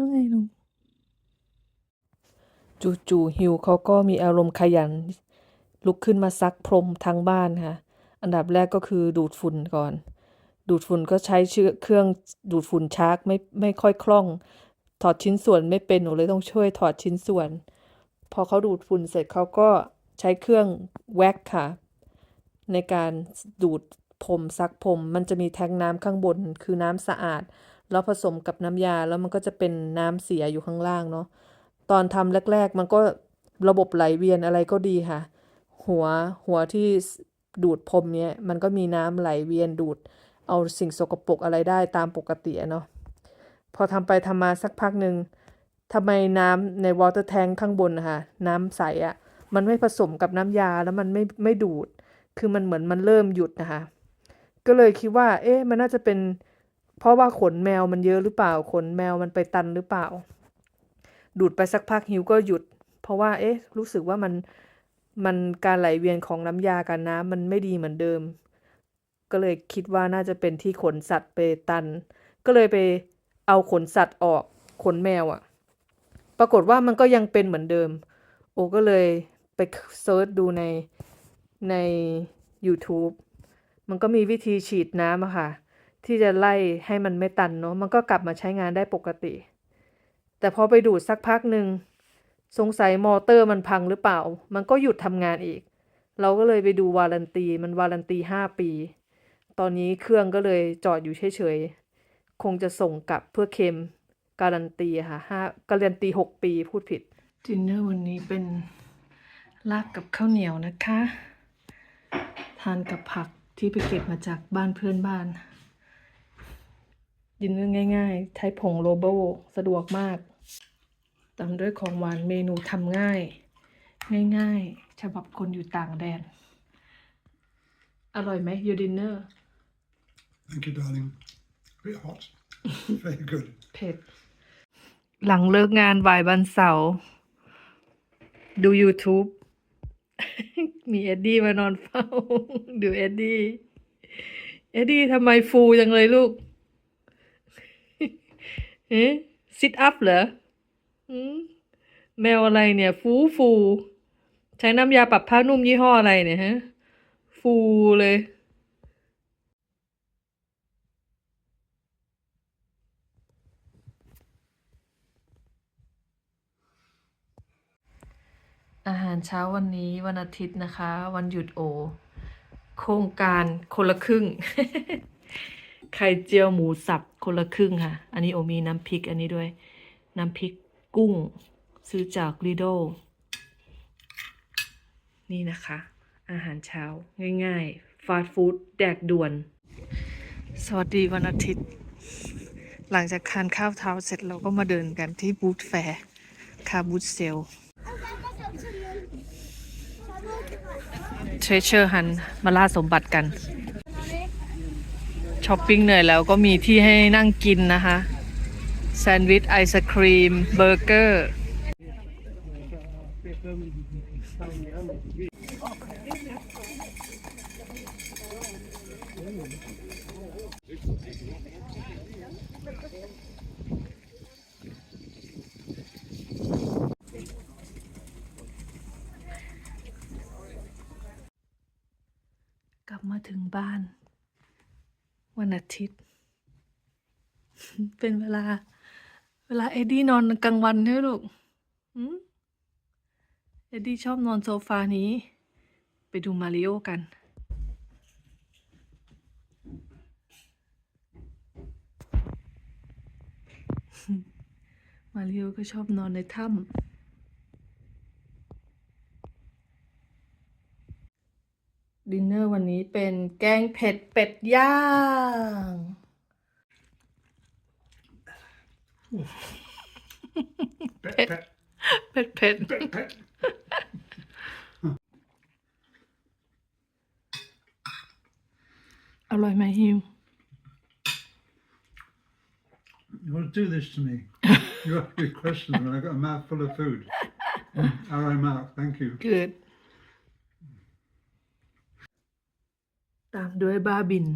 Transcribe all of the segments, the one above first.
ว่าไงลุงจู่ๆฮิวเขาก็มีอารมณ์ขยัน ลุกขึ้นมาซักพรมทั้งบ้านค่ะ อันดับแรกก็คือดูดฝุ่นก่อน ดูดฝุ่นก็ใช้เชือเครื่องดูดฝุ่นชาร์กไม่ไม่ค่อยคล่อง ถอดชิ้นส่วนไม่เป็นหนูเลยต้องช่วยถอดชิ้นส่วน พอเขาดูดฝุ่นเสร็จเขาก็ใช้เครื่องแว็กค่ะ ในการดูดพรมซักพรมมันจะมีแทงน้ำข้างบนคือน้ำสะอาด แล้วผสมกับน้ำยาแล้วมันก็จะเป็นน้ำเสียอยู่ข้างล่างเนาะตอนทำแรก ๆ มันก็ระบบไหลเวียนอะไรก็ดีค่ะ หัวหัวที่ดูดพรมเนี้ยมันก็มีน้ำไหลเวียนดูด เอาสิ่งสกปรกอะไรได้ตามปกติเนาะพอทำไปทำมาสักพักหนึ่งทำไมน้ำในวอเตอร์แทงข้างบนนะคะน้ำใสอะมันไม่ผสมกับน้ำยาแล้วมันไม่ไม่ดูด คือมันเหมือนมันเริ่มหยุดนะคะ ก็เลยคิดว่า เอ๊ะมันน่าจะเป็น เพราะว่าขนแมวมันเยอะหรือเปล่า ขนแมวมันไปตันหรือเปล่า ดูดไปสักพักหิวก็หยุด เพราะว่าเอ๊ะ รู้สึกว่ามันมันการไหลเวียนของน้ำยากับน้ำมันไม่ดีเหมือนเดิม ก็เลยคิดว่าน่าจะเป็นที่ขนสัตว์ไปตัน ก็เลยไปเอาขนสัตว์ออกขนแมวอะปรากฏว่ามันก็ยังเป็นเหมือนเดิม โอก็เลยไปเซิร์ชดูในใน YouTube มันก็มีวิธีฉีดน้ำอะค่ะ ที่จะไล่ให้มันไม่ตันเนาะมันก็กลับมาใช้งานได้ปกติ แต่พอไปดูดสักพักหนึ่งสงสัยมอเตอร์มันพังหรือเปล่า มันก็หยุดทำงานอีก เราก็เลยไปดูวารันตี มันวารันตีห้าปี ตอนนี้เครื่องก็เลยจอดอยู่เฉยๆ คงจะส่งกลับเพื่อเคมการันตีค่ะห้าการันตีหกปีพูดผิดดินเนอร์วันนี้เป็นลาบกับข้าวเหนียวนะคะ ทานกับผักที่ไปเก็บมาจากบ้านเพื่อนบ้าน ดินเนอร์ง่าย ๆ ใช้ผงโลโบสะดวกมากตามด้วยของหวานเมนูทำง่าย ง่าย ๆ ฉบับคนอยู่ต่างแดน อร่อยไหมยูดินเนอร์ Thank you, darling. A bit hot. Very good. เผ็ด หลังเลิกงานบ่ายวันเสาร์ดู YouTube มีเอ็ดดี้มานอนเฝ้า ดูเอ็ดดี้ เอ็ดดี้ทำไมฟูจังเลยลูก เอ๊ะซิทอัพเหรอหืมแมวอะไรเนี่ย ฟูฟู ใช้น้ำยาปรับผ้านุ่มยี่ห้ออะไรเนี่ยฮะ ฟูเลยอาหารเช้าวันนี้วันอาทิตย์นะคะ วันหยุดโอ โครงการคนละครึ่ง ไข่เจียวหมูสับคนละครึ่งค่ะ อันนี้โอมีน้ำพริกอันนี้ด้วย น้ำพริกกุ้ง ซื้อจากลีโดนี่นะคะ อาหารเช้าง่ายๆ ฟาสต์ฟู้ดแดกด่วน สวัสดีวันอาทิตย์ หลังจากทานข้าวเท้าเสร็จเราก็มาเดินกันที่บูธแฟร์คาบูธเซลเทรเชอร์ฮันมาล่าสมบัติกัน ช้อปปิ้งเหนื่อยแล้วก็มีที่ให้นั่งกินนะคะ แซนด์วิชไอศครีม เบอร์เกอร์ กลับมาถึงบ้าน วันอาทิตย์ เป็นเวลา เวลาเอ็ดดี้นอนกลางวันใช่ไหมลูกเอ็ดดี้ชอบนอนโซฟานี้ ไปดูมาริโอกันมาริโอก็ชอบนอนในถ้ำ ดินเนอร์วันนี้เป็นแกงเผ็ดเป็ดย่าง Pet, Pet. pet, เผ็ดเผ็ด pet, pet. อร่อยไหมฮิว You want to do this to me? you ask me questions when I've got a mouth full of food. Mm, All right, Mark, thank you. เกิด ตามด้วยบ้าบิน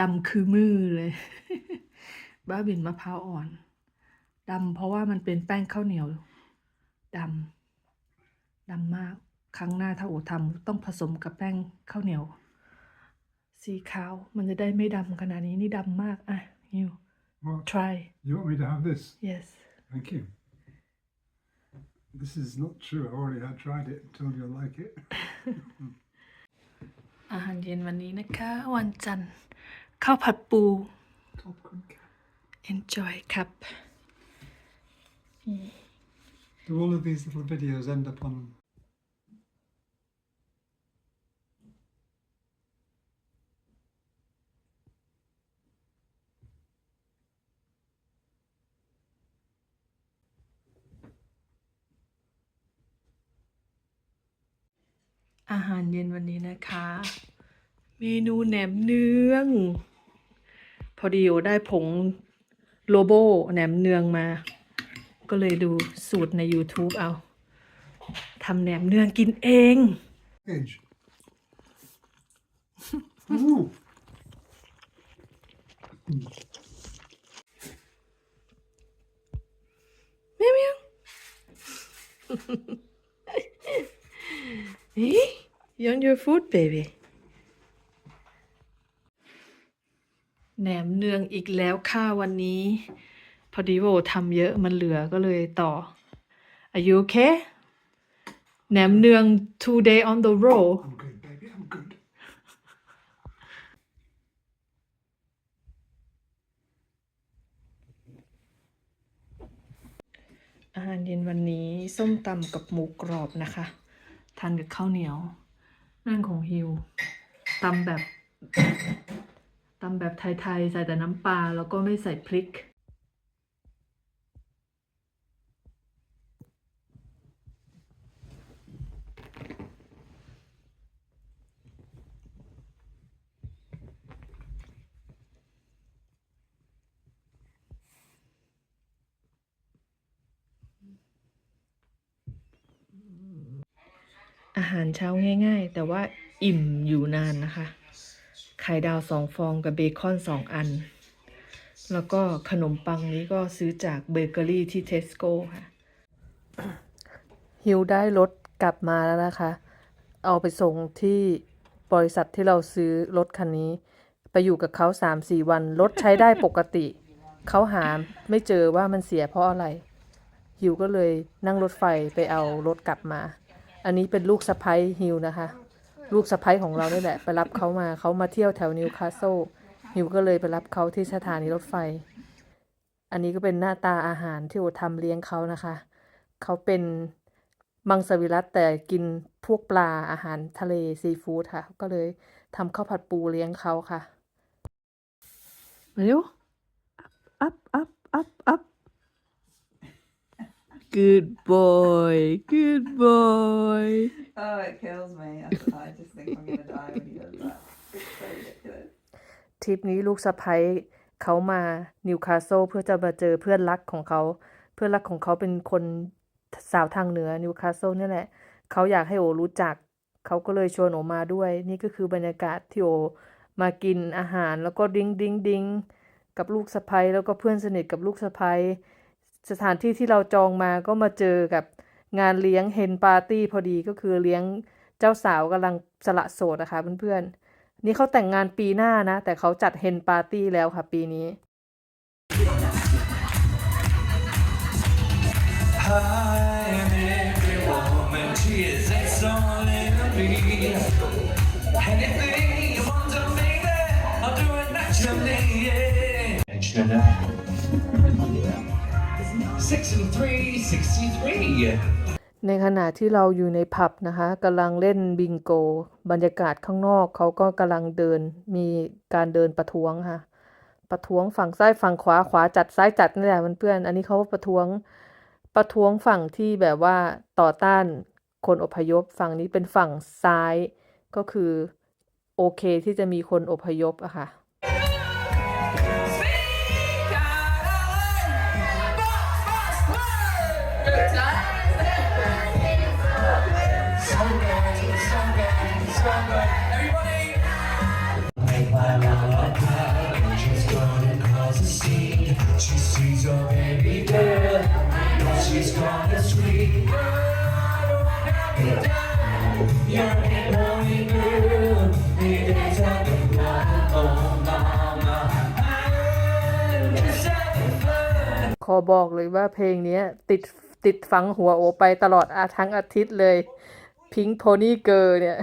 ดำคือมือเลย บ้าบินมะพร้าวอ่อนดำเพราะว่ามันเป็นแป้งข้าวเหนียวดำดำมากครั้งหน้าถ้าโอทำต้องผสมกับแป้งข้าวเหนียว สีขาวมันจะได้ไม่ดำขนาดนี้นี่ดำมากอะ you What? try You want me to have this? yes Thank you. This is not true. I already had tried it. Told you I like it. อาหารเย็นวันนี้นะคะ วันจันทร์ข้าวผัดปู enjoy ครับ Do all of these little videos end up on เย็นวันนี้นะคะ เมนูแหนมเนือง พอดีโอได้ผงโลโบแหนมเนืองมา ก็เลยดูสูตรใน YouTube เอาทำแหนมเนืองกินเอง edge? Ooh. เมียวเมียว Hey, you want your food, baby? แหนมเนืองอีกแล้วค่ะวันนี้ พอดีว่าโอทำเยอะมันเหลือก็เลยต่อ Are you okay? แหนมเนือง two day on the roll I'm good, baby. I'm good. อาหารเย็นวันนี้ส้มตำกับหมูกรอบนะคะ ทานกับข้าวเหนียว นั่งของฮิวตำแบบตำแบบไทยๆ ใส่แต่น้ำปลาแล้วก็ไม่ใส่พริก อาหารเช้าง่ายๆ แต่ว่าอิ่มอยู่นานนะคะ ไข่ดาวสองฟองกับเบคอนสองอัน แล้วก็ขนมปังนี้ก็ซื้อจากเบเกอรี่ที่เทสโก้ค่ะ ฮิวได้รถกลับมาแล้วนะคะ เอาไปส่งที่บริษัทที่เราซื้อรถคันนี้ ไปอยู่กับเขาสามสี่วัน รถใช้ได้ปกติ เขาหาไม่เจอว่ามันเสียเพราะอะไรฮิวก็เลยนั่งรถไฟไปเอารถกลับมา อันนี้เป็นลูกสะพ้ยฮิวนะคะ ลูกสะพ้ยของเรานี่แหละ ไปรับเขามาเขามาเที่ยวแถวนิวคาสเซิลฮิวก็เลยไปรับเขาที่สถานีรถไฟ อันนี้ก็เป็นหน้าตาอาหารที่โอทำเลี้ยงเขานะคะ เขาเป็นมังสวิรัตแต่กินพวกปลาอาหารทะเลซีฟู้ดค่ะ ก็เลยทำข้าวผัดปูเลี้ยงเขาค่ะเร็ว up up up up good boy good boy Oh, it kills me. I, I just think I'm gonna die when he does that. It's so ridiculous. ทริปนี้ลูกสะใภ้เขามานิวคาสเซิลเพื่อจะมาเจอเพื่อนรักของเขา เพื่อนรักของเขาเป็นคนสาวทางเหนือนิวคาสเซิลนี่แหละ เขาอยากให้โอรู้จัก เขาก็เลยชวนโอมาด้วย นี่ก็คือบรรยากาศที่โอมากินอาหารแล้วก็ดิ้งดิ้งดิ้งกับลูกสะใภ้แล้วก็เพื่อนสนิทกับลูกสะใภ้ สถานที่ที่เราจองมาก็มาเจอกับงานเลี้ยงเฮนปาร์ตี้พอดีก็คือเลี้ยงเจ้าสาวกำลังสละโสดนะคะเพื่อนๆ นี่เขาแต่งงานปีหน้านะ แต่เขาจัดเฮนปาร์ตี้แล้วค่ะปีนี้ I am every woman, she is it's only to be. Anything you want to baby, I'll do it naturally, yeah. 63, 63. ในขณะที่เราอยู่ในผับนะคะกำลังเล่นบิงโก บรรยากาศข้างนอกเขาก็กำลังเดินมีการเดินประท้วงค่ะ ประท้วงฝั่งซ้ายฝั่งขวาขวาจัดซ้ายจัดนี่แหละเพื่อนๆอันนี้เขาประท้วงประท้วงฝั่งที่แบบว่าต่อต้านคนอพยพฝั่งนี้เป็นฝั่งซ้ายก็คือโอเคที่จะมีคนอพยพอะค่ะ บอกเลยว่าเพลงเนี้ยติดติดฝังหัวโอไปตลอดอาทั้งอาทิตย์เลยพิง k ์โพนี่เกอร์เนี่ย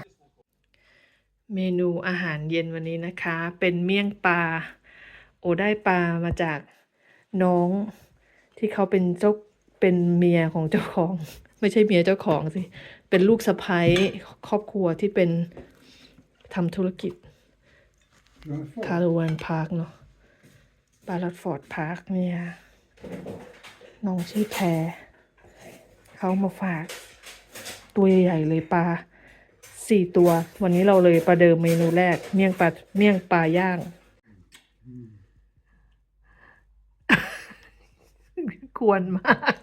เมนูอาหารเย็นวันนี้นะคะ เป็นเมี่ยงปลา โอได้ปลามาจากน้องที่เขาเป็นเจ้าเป็นเมียของเจ้าของ ไม่ใช่เมียเจ้าของสิ เป็นลูกสะใภ้ครอบครัวที่เป็นทำธุรกิจ You want a fork? คาร์วันพาร์คเนาะปาลัดฟอร์ดพาร์คเนี่ย น้องชื่อแพรเขามาฝาก ตัวใหญ่ๆเลยปลาสี่ตัว วันนี้เราเลยประเดิมเมนูแรก เมี่ยงปลาเมี่ยงปลาย่าง ควรมาก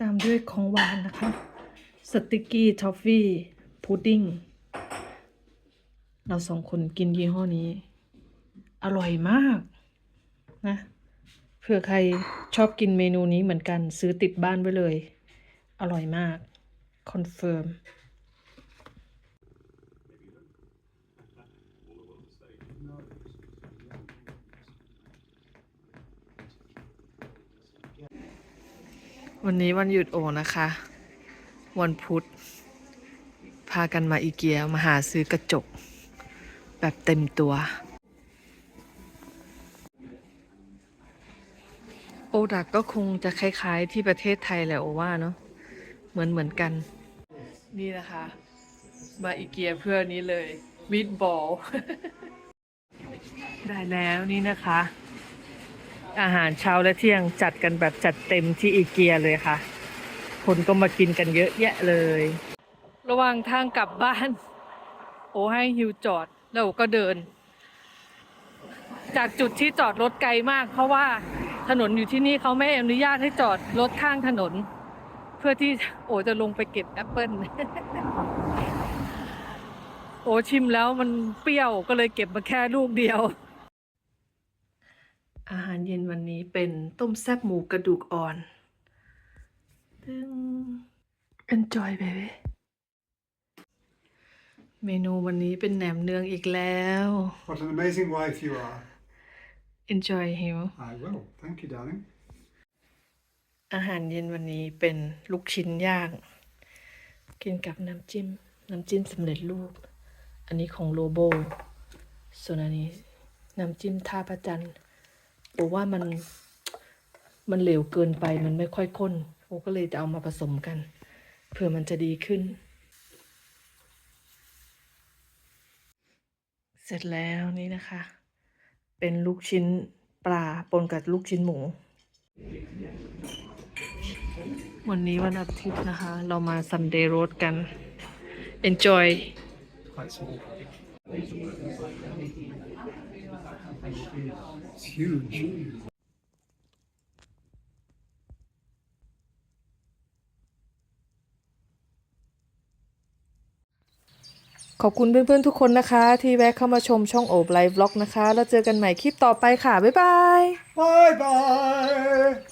ตามด้วยของหวานนะคะ สติกกี้ทอฟฟี่ พุดดิ้ง เราสองคนกินยี่ห้อนี้ อร่อยมากนะเผื่อใครชอบกินเมนูนี้เหมือนกันซื้อติดบ้านไว้เลย อร่อยมาก คอนเฟิร์มวันนี้วันหยุดโอนะคะ วันพุธ พากันมาอีเกียมาหาซื้อกระจก แบบเต็มตัว ดักก็คงจะคล้ายๆ ที่ประเทศไทยแหละโอว่าเนาะเหมือนเหมือนกัน นี่นะคะ มาอีเกียเพื่อนี้เลยวิดบอลได้แล้วนี่นะคะ อาหารเช้าและเที่ยงจัดกันแบบจัดเต็มที่อีเกียเลยค่ะ คนก็มากินกันเยอะแยะเลย ระหว่างทางกลับบ้าน โอให้ฮิวจอดแล้วก็เดิน จากจุดที่จอดรถไกลมากเพราะว่า ถนนอยู่ที่นี่เขาไม่อนุญาตให้จอดรถข้างถนน เพื่อที่โอจะลงไปเก็บแอปเปิลโอชิมแล้วมันเปรี้ยวก็เลยเก็บมาแค่ลูกเดียว อาหารเย็นวันนี้เป็นต้มแซ่บหมูกระดูกอ่อนตึง enjoy baby เมนูวันนี้เป็นแหนมเนืองอีกแล้ว What an amazing wife you are. Enjoy หิว I will. Thank you, darling. อาหารเย็นวันนี้เป็นลูกชิ้นย่าง กินกับน้ำจิ้ม น้ำจิ้มสำเร็จรูป อันนี้ของโลโบ ส่วนอันนี้น้ำจิ้มท่าพระจันทร์โอว่ามันมันเหลวเกินไปมันไม่ค่อยข้นโอก็เลยจะเอามาผสมกันเพื่อมันจะดีขึ้น เสร็จแล้วนี่นะคะ เป็นลูกชิ้นปลาปนกับลูกชิ้นหมู วันนี้วันอาทิตย์นะคะ เรามาซันเดย์โรดกัน enjoy It's ขอบคุณเพื่อนๆทุกคนนะคะ ที่แวะเข้ามาชมช่องโอบไลฟ์บล็อกนะคะ แล้วเจอกันใหม่คลิปต่อไปค่ะ บ๊ายบาย บายบาย